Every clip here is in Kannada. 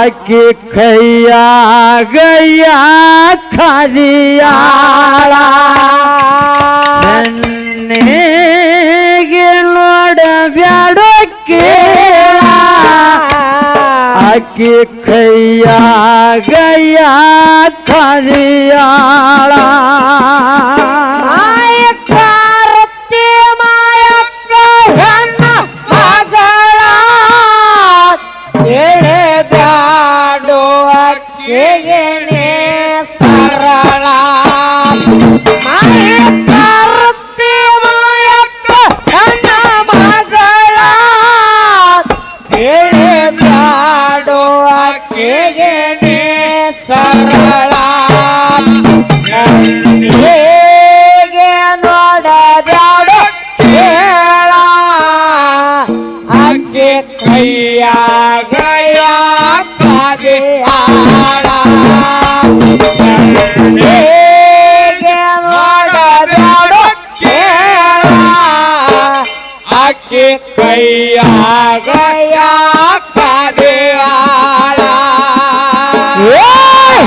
ಆಕಿ ಕೈಯಾಗಯ್ಯ ಖದಿಯಾಳ ನನ್ನೇಗೆ ನೋಡಬ್ಯಾಡೋ ಕೇಳ ಆಕಿ ಕೈಯಾಗಯ್ಯ ಖದಿಯಾಳ ಮಾಯಕ್ಕ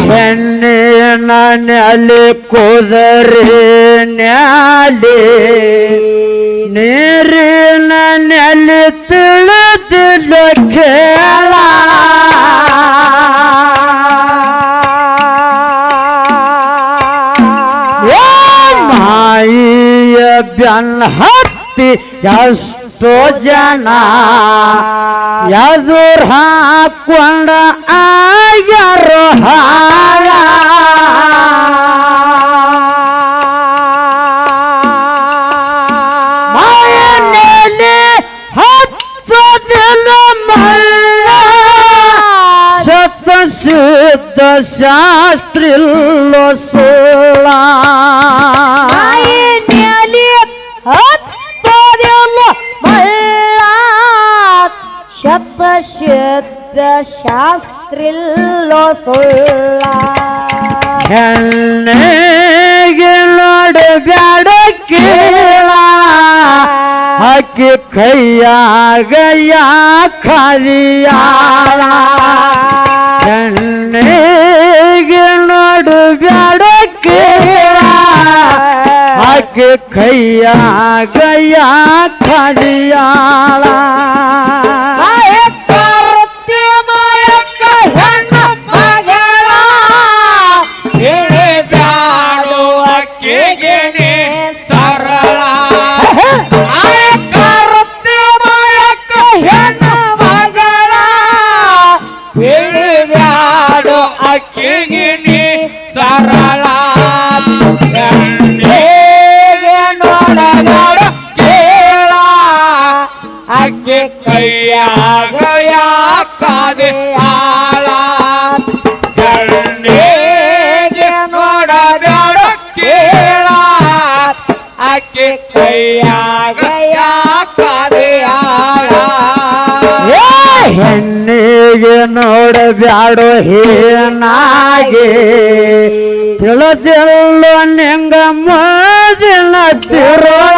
ಹೆಣ್ಣಿನ ನೆಲೆ ಕುದರೆ ನ್ಯಾಲೆ ನೀರಿನ ನೆಲೆ ತಿಳಿದಿಲ್ಲ ಕೇಳ ಮಾಯಿಯ ಬೆನ್ನ ಹತ್ತಿ ಎಷ್ಟೋ ಜನ ಎದುರು ಹಾಕೊಂಡ ಆಗ್ಯಾರೋ यार हारा शास्त्र लो सोला शब्द शब्द शास्त्र ಮಾಯಿನ್ಯಾಲಿ ಹತ್ತೋದಿಲ್ಲ ಮಳ್ಳ ಶಬ್ದ ಶಬ್ದ ಶಾಸ್ತ್ರಿಲ್ಲೋ ಸುಳ್ಳ ಹೆಣ್ಣಿಗೆ ನೋಡಿ ಬ್ಯಾಡ ಅಕ್ಕಿ ಕೈಯಾಗ ಯಾಕಾದೆ ಆಳ ಗಂಡೇಗೆ ನೋಡಬೇಡ ಕೇಳ. ಆಕೆ ಕೈಯಾಗ ಯಾಕಾದೆ ಆಳ. ಹೆಣ್ಣಿಗೆ ನೋಡಬ್ಯಾಡೋ ಹೇನಾಗೆ. ತಿಳಿದಿಲ್ಲೋ ನಿಂಗ ಮೋದಿನ ತಿರುಳ.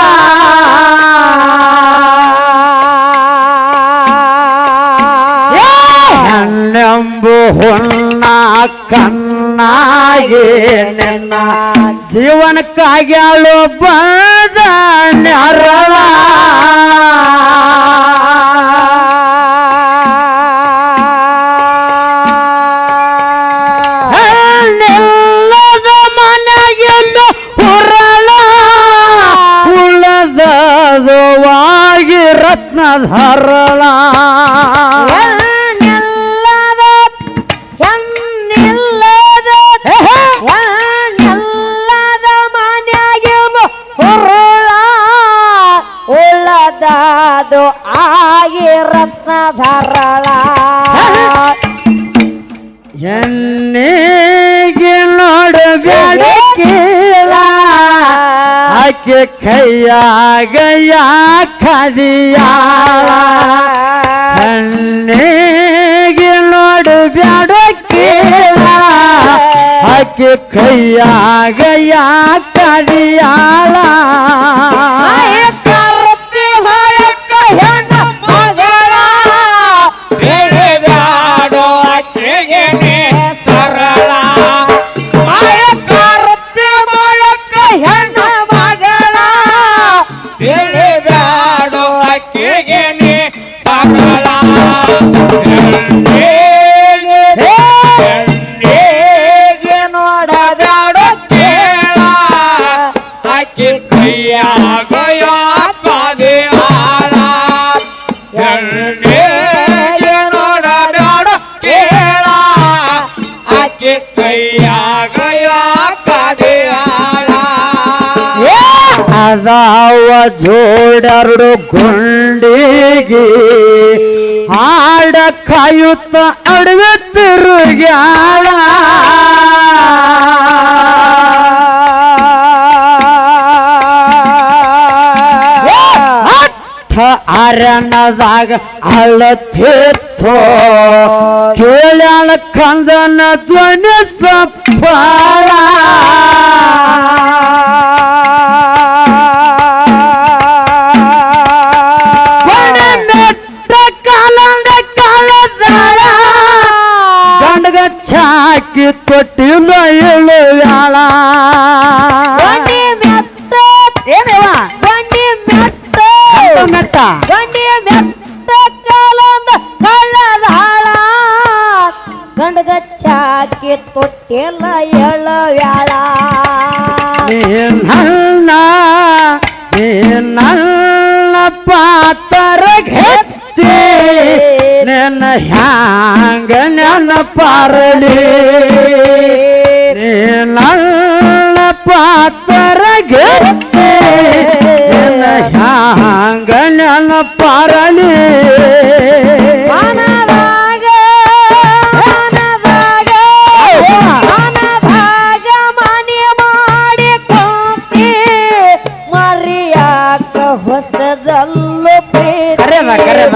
ಹೆಣ್ಣೆಂಬು ಹುಣ್ಣ ಕಣ್ಣಾಗೆ ನಿನ್ನ ಜೀವನಕ್ಕಾಗ್ಯಾಳು ಬಂದ ನೆರಳ. ರತ್ನಧರಳ ಉಳ್ಳದದು ಆಗಿ ರತ್ನಧರಳ. ಹೆಣ್ಣಿಗೆ ನೋಡಬೇಡ ಆಕೆ ಕೈಯಾಗ ಯಾಕದಿಯಾಳ ಹೆಣ್ಣಿಗೆ ನೋಡಬೇಡ ಆಕೆ ಕೈಯಾಗ ಯಾಕದಿಯಾಳ ಮಾಯಕ್ಕ ಅದಾವ ಜೋಡರು ಗುಂಡಿಗೆ. ಹಾಡ ಕಾಯುತ್ತ ಅಡವೆ ತಿರುಗ್ಯಾಳ. ಅರಣದಾಗ ಅಳತಿತ್ತು ಕೇಳ್ಯಾಳ ಕಂದನ ಧ್ವನಿ ಸಪ್ಪಾಳ ಚಾಕಿ ತೊಟ್ಟಿಲ ಇಳುವ್ಯಾಳ ಬಂಡಿ ಮೆಟ್ಟ ಏನೇವ? ಬಂಡಿ ಮೆಟ್ಟ ಮೆಟ್ಟ ಬಂಡಿ ಮೆಟ್ಟ ಕಾಲಂದ ಕಳ್ಳದಾಳ ಗಂಡಗ ಚಾಕಿ ತೊಟ್ಟಿಲ್ಲ ಮನದಾಗ ಮನದಾಗ ಮನದಾಗ ಮನೆ ಮಾಡಿ ಕೊಂತಿ ಮರಿಯಾಕ ಹೊಸದಲ್ಲು ಪ್ರೀತಿ ಕರೆದ,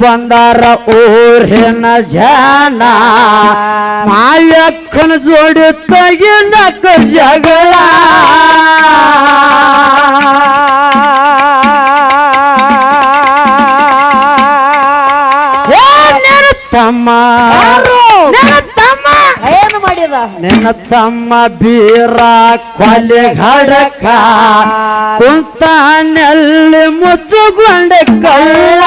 ಬಂದಾರ ಊರಿನ ಜನ. ಮಾಯಕ್ಕನ ಜೋಡಿ ತಗಿನಕ ಜಗಳ ತಮ್ಮ ನಿನ್ನ ತಮ್ಮ ಏನು ಮಾಡಿದ ನಿನ್ನ ತಮ್ಮ ಬೀರ ಕೊಲೆ ಗಡಕ ಕುಂತ ನೆಲ್ಲಿ ಮುಚ್ಚುಕೊಂಡ ಕಳ್ಳ.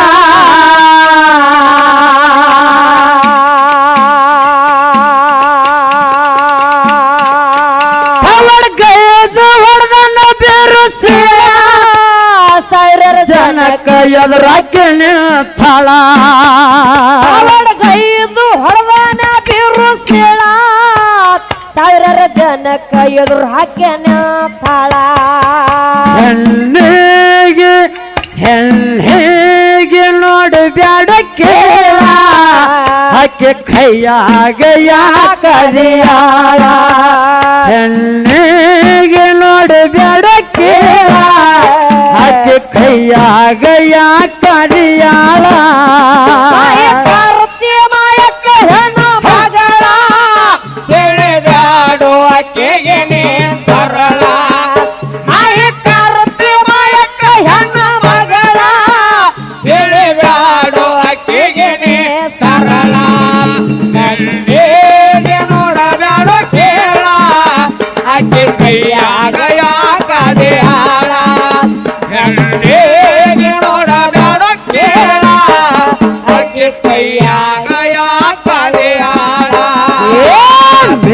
ಜನಕ ಎದುರಾಕೆ ನಿಂತಳ. ಜನಕ್ಕ ಎದುರು ಹಾಕ್ಯಾನ ತಾಳ ಹೆಣ್ಣಿಗೆ ಹೆಣ್ಣಿಗೆ ನೋಡಿ ಬ್ಯಾಡ ಕೇಳ. ಆಕೆ ಕೈಯಾಗ ಯಾಕದಿಯಾಳ ಹೆಣ್ಣಿಗೆ ನೋಡು ಬ್ಯಾಡ ಕೇಳ. ಆಕೆ ಕೈಯಾಗ ಯಾಕದಿಯಾಳ ತಿಳಿಬ್ಯಾಡು ಅಕ್ಕಿಗೆ ನೀ ಸರಳ. ಮಾಯಕ್ಕ ಮಾಯಕ್ಕ ಹೆಣ್ಣ ಮಗಳ. ತಿಳಿಬ್ಯಾಡು ಅಕ್ಕಿಗೆ ನೀ ಸರಳ. ಕಣ್ಣಿಗೆ ನೋಡಬ್ಯಾಡು ಕೇಳ. ಅಕ್ಕಿ ಕೈಯಾಗ ಯಾಕದೆ ಆಳ ಕಣ್ಣಿಗೆ ಕೇಳ. ಅಕ್ಕಿ ಕೈಯಾಗ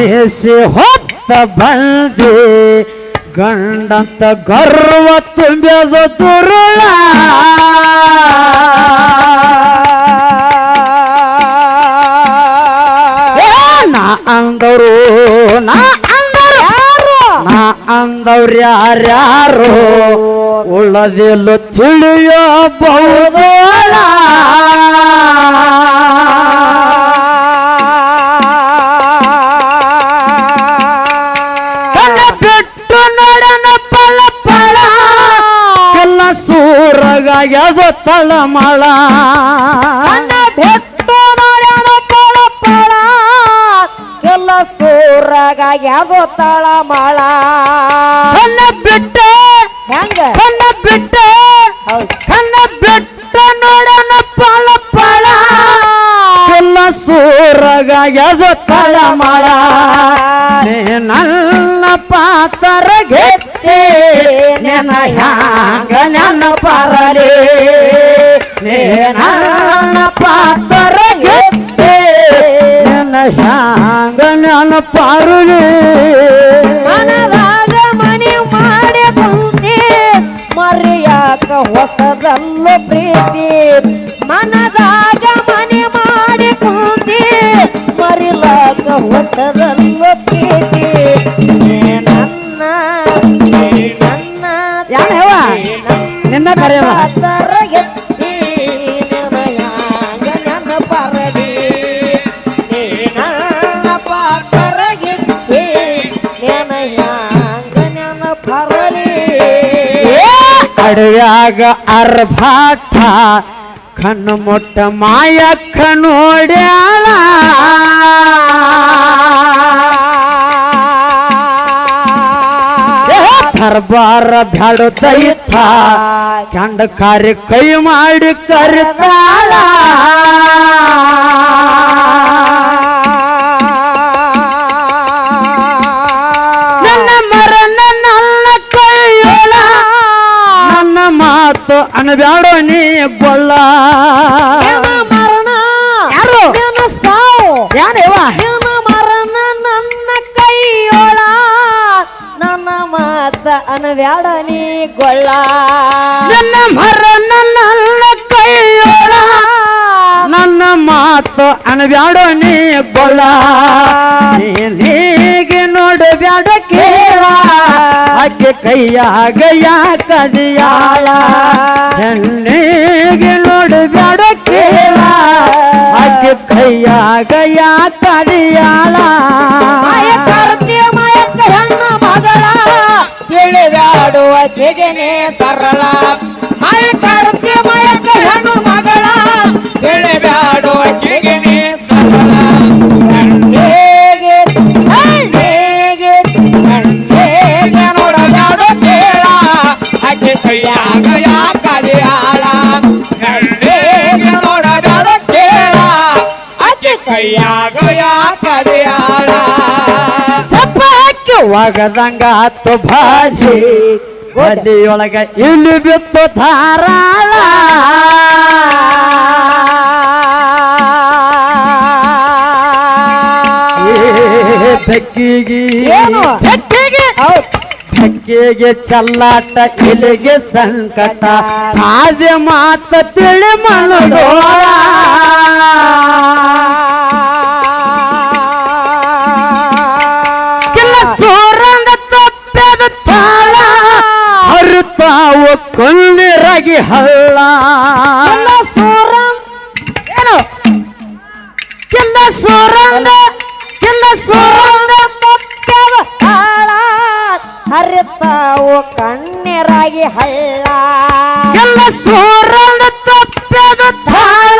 ಬೇಸಿ ಹೊತ್ತ ಬಂದಿ, ಗಂಡಂತ ಗರ್ವ ತುಂಬಿದ ದುರುಳ. ನಾ ಅಂದವರು, ನಾ ಅಂದರು ನಾ ಅಂದವ್ರು ಯಾರ್ಯಾರು, ಉಳ್ಳದಿಲ್ಲ ತಿಳಿಯಬಹುದೋಳ. ಸೂರಾಗ್ಯದು ತಳಮಳ ಅಣ್ಣ ಬೆಟ್ಟು ನೋಡ್ಯಾನ ಪಳ ಪಳ ಎಲ್ಲ ಸೂರಾಗ ಯಾಗೋ ತಳ ಮಳ ಕಣ್ಣ ಬಿಟ್ಟ ಹೆಂಗ ಕಣ್ಣ ಬಿಟ್ಟ ಹೌದ್. ಕಣ್ಣ ಬಿಟ್ಟ ನೋಡೋಣ ಪಳ ಪಳ ಎಲ್ಲ ಸೂರಾಗ್ಯದು ತಳಮಳ ನೀ ನನ್ನ ಪಾತರ ಗೆದ್ದೆ ನೆನ ಹ್ಯಾಂಗ ನನ್ನ ಪರಲಿ. ನನ್ನ ಪಾತರ ನೆನ ಹ್ಯಾಂಗ ನನ್ನ ಪರಲಿ. ಮನದಾಗ ಮನೆ ಮಾಡಿ ಬಂದೆ. ಮರೆಯಾಕ ಹೊಸದಲ್ಲ ಪ್ರೀತಿ. ಮನದಾಗ ಮನೆ ಮಾಡಿ ಬಂದೆ. ಮರಿಲಾಕ ಹೊಸದಲ್ಲ ಪ್ರೀತಿ. ಅಡವ್ಯಾಗ ಅರ್ಭಾಟ ಕಣ್ಣು ಮೊಟ್ಟ ಮಾಯಕ್ಕ ನೋಡ್ಯಾಳ. ದರ್ಬಾರ ಬ್ಯಾಡ ದೈತ ಕಂಡ ಕಾರ್ಯ ಕೈ ಮಾಡಿ ಕರಿತಾಳ. ಮಾತು ಅನ್ಬ್ಯಾಡೋ ನೀ ನಿನ್ನ ಮರಣ? ಯಾರು? ನಿನ್ನ ಸಾವು. ಯಾರೇವ ನಿನ್ನ ಮರಣ ನನ್ನ ಕೈಯೊಳ. ನನ್ನ ಮಾತ ಅನಬ್ಯಾಡ ನೀ ಗೊಳ್ಳ ನನ್ನ ಮರ ನನ್ನ ಕೈಯೋಳ. ನನ್ನ ಮಾತು ಅನ್ಬ್ಯಾಡೋ ನೀ ಗೊಲ್ಲ. ನೀಗೆ ನೋಡು ಬ್ಯಾಡ ಕೇಳ ಆಕೆ ಕೈಯಾಗ ಯಾಕದಿಯಾಳ ಹೆಣ್ಣಿಗೆ ನೋಡು ಬ್ಯಾಡ ಕೇಳ ಆಕೆ ಕೈಯಾಗ ಯಾಕದಿಯಾಳ ಮಾಯ ಕರ್ತಿ ಮಾಯಕ್ಕ ಹೆಣ್ಣ ಮಗಳ ತಿಳಿದಾಡುವ ತೆಗೆನೆ ಸರಳ ಮಾಯ ಕರ್ತಿ ಮಾಯಕ್ಕ ಹೆಣ್ಣು ಮಗಳ ತಿಳಿಬ್ಯಾಡುವ ಕಿಗಿನಿ ಆಕೆ ಕೈಯಾಗ ಯಾಕದೆ ಆಳ ಚಪ್ಪಾಕಿ ಒಗದಂಗ ಹತ್ತು ಬಾರಿ ಒಡಿಯೊಳಗ ಇಲ್ಲಿ ಬಿತ್ತು ಧಾರಾಳ. ಬೆಕ್ಕಿಗೆ? ಬೆಕ್ಕಿಗೆ? ಬೆಕ್ಕಿಗೆ ಚಲ್ಲಾಟ ಇಲಿಗೆ ಸಂಕಟ. ಆದ್ಯ ಮಾತ ತಿಳಿ ಮನದೋಳ. ಹರಿತಾವು ಕೊಲ್ಲಿರಗಿ ಹಳ್ಳ ಸೂರಂ ಏನು ಕೆಲ ಸೋರಂಗ ಕೆಲ ಸೋರಂಗ ತಪ್ಪದ ಹಾಳ ಹರಿತಾವು ಕಣ್ಣೀರಾಗಿ ಹಳ್ಳ ಎಲ್ಲ ಸೋರಂಗ ತಪ್ಪದ ತಾಳ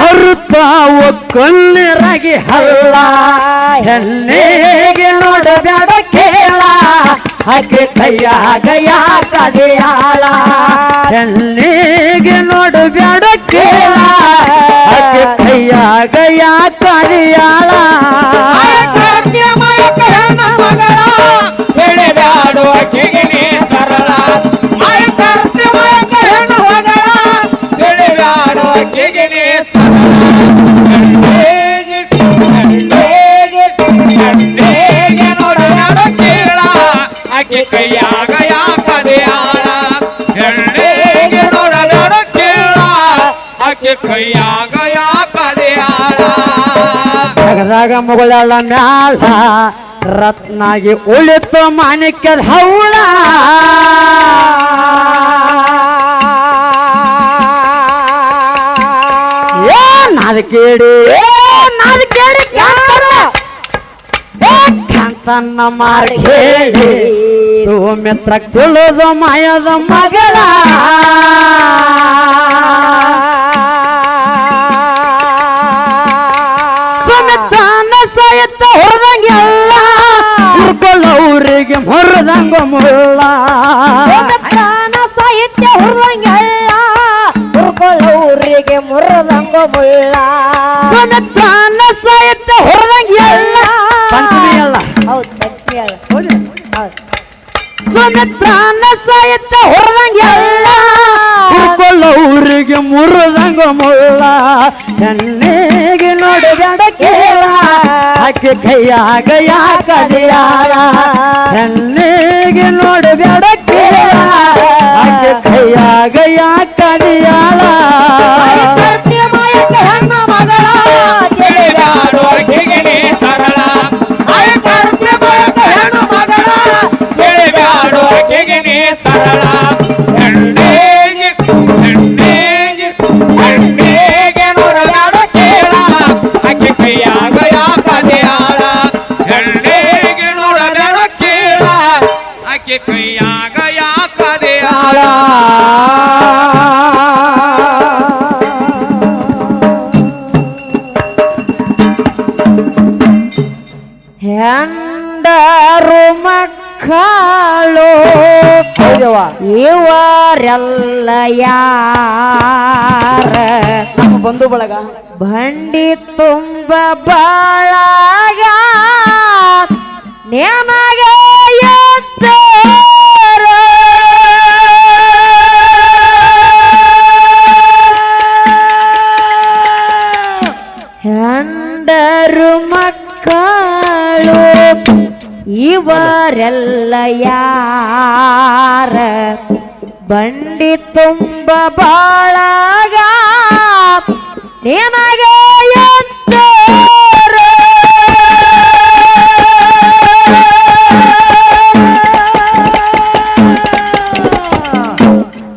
ಹರಿತಾವು ಕಣ್ಣೀರಾಗಿ ಹಳ್ಳ ಹೆಣ್ಣಿಗೆ ನೋಡಬೇಡ ಕೇಳ ಆಕೆ ಕೈಯ ಕೈಯ ಕಡೆಯಾಳ ಎಲ್ಲಿಗೆ ನೋಡು ಆಕೆ ಕೇಳ ಯಾಕದೆಯಾಳ ಕೈಯ ಮಾಯಕ್ಕ ಹೆಣ್ಣ ಮಗಳ. ತಿಳಿಬ್ಯಾಡುವ ಕಿಗಿನಿ ಸರಳ. ಜಗದಾಗ ಮುಗಳಳ ಮ್ಯಾಲ, ರತ್ನಾಗಿ ಉಳಿತು ಮಾಣಿಕ್ಯದ ಹೌಳ. ನಾದ ಕೇಳಿ ನಾದ ಕೇಳಿ ಕಾಂತನ್ನ ಮಾರಿ ಹೇಳಿ ಸುಮಿತ್ರ ತಿಳಿದು ಮಾಯದ ಮಗಳ. ಮುಳ್ಳ. ಪ್ರಾಣ ಸಾಹಿತ್ಯ ಹುರ್ದಂಗೆಲ್ಲ ಹುರ್ಕೊಳ್ಳೋರಿಗೆ ಮುರದಂಗ ಮುಳ್ಳ. ಪ್ರಾಣ ಸಾಹಿತ್ಯ ಹೊರದಂಗ ಎಲ್ಲ ಪಂಚಮಿ ಅಲ್ಲ. ಹೌದು ಅಲ್ಲ. ಹೌದು. ಸುಮಿತ್ರನ ಸಾಹಿತ್ಯ ಹೊರದಂಗ ಎಲ್ಲ ಹಿಡ್ಕೊಳ್ಳೋ ಊರಿಗೆ ಮುರಿದಂಗ ಮುಳ್ಳ ಕಣ್ಣಿಗೆ ನೋಡಬೇಡ ಕೇಳ ಆಕೆ ಕೈಯಾಗ ಯಾಕದಿಯಾಳ ಕಣ್ಣಿಗೆ ನೋಡಬೇಡ ಕೇಳ ಆಕೆ ಕೈಯಾಗ ಯಾಕದಿಯಾಳ ಕರ್ತಿ ಮಾಯಕ್ಕೆ ಹೆಣ್ಣ ಮಗಳ ತಿಳಿದಾಡೋರ್ಗಿಗೆ ನೀ ಸರಳ ಹೆಂಡರು ಮಕ್ಕಳು ಇವರೆಲ್ಲ ಯಾರ? ನಮ್ಮ ಬಂಧು ಬಳಗ. ಬಂಡಿ ತುಂಬ ಬಾಳಾಗ ನೇಮಗ ಎತ್ತಾರ. ಹೆಂಡರು ಮಕ್ಕಳು ಇವರೆಲ್ಲ ಯಾರ ಬಂಡಿ ತುಂಬ ಬಾಳಾಗ ನಿಮಗೆ.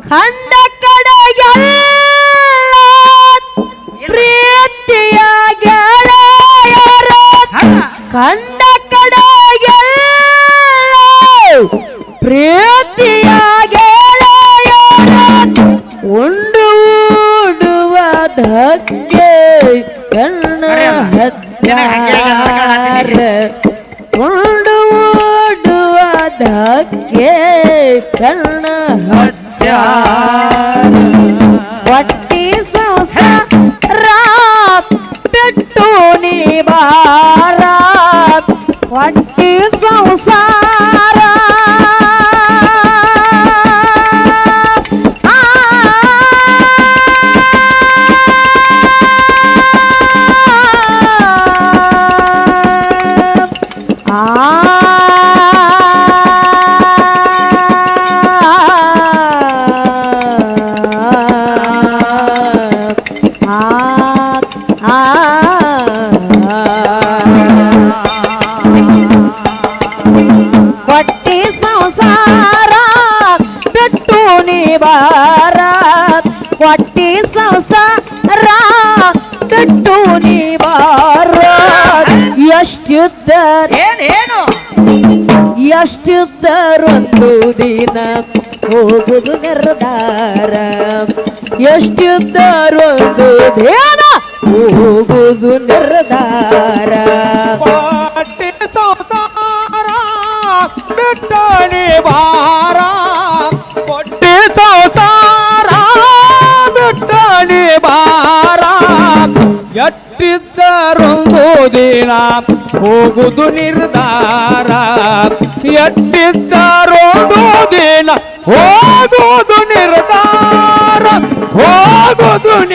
ಕಂಡ ಕಡೆಗೆಲ್ಲ ಪ್ರೀತಿಯ ಗೆಳೆಯರ ಪ್ರೀತಿಯ ಎಷ್ಟಿದ್ದರೊಂದು ದಿನ ಹೋಗುದು ನಿರ್ಧಾರ ಎಷ್ಟಿದ್ದರೊಂದು ದಿನ ಹೋಗುದು ನಿರ್ಧಾರ ಪಟ್ಟಿ ಸಂಸಾರ ಬಿಟ್ಟಣಿ ಭಾರ ಪಟ್ಟಿ ಸಂಸಾರ ಬಿಟ್ಟಣಿ ಭಾರ ಎಟ್ಟಿದ್ದರೊಂದು ದಿನ ಹೋಗುದು ನಿರ್ಧಾರ. ಎಟ್ಟಿದ್ದರೊಂದು ದಿನ ಹೋಗುದು ನಿರ್ಧಾರ. ಹೋಗುದು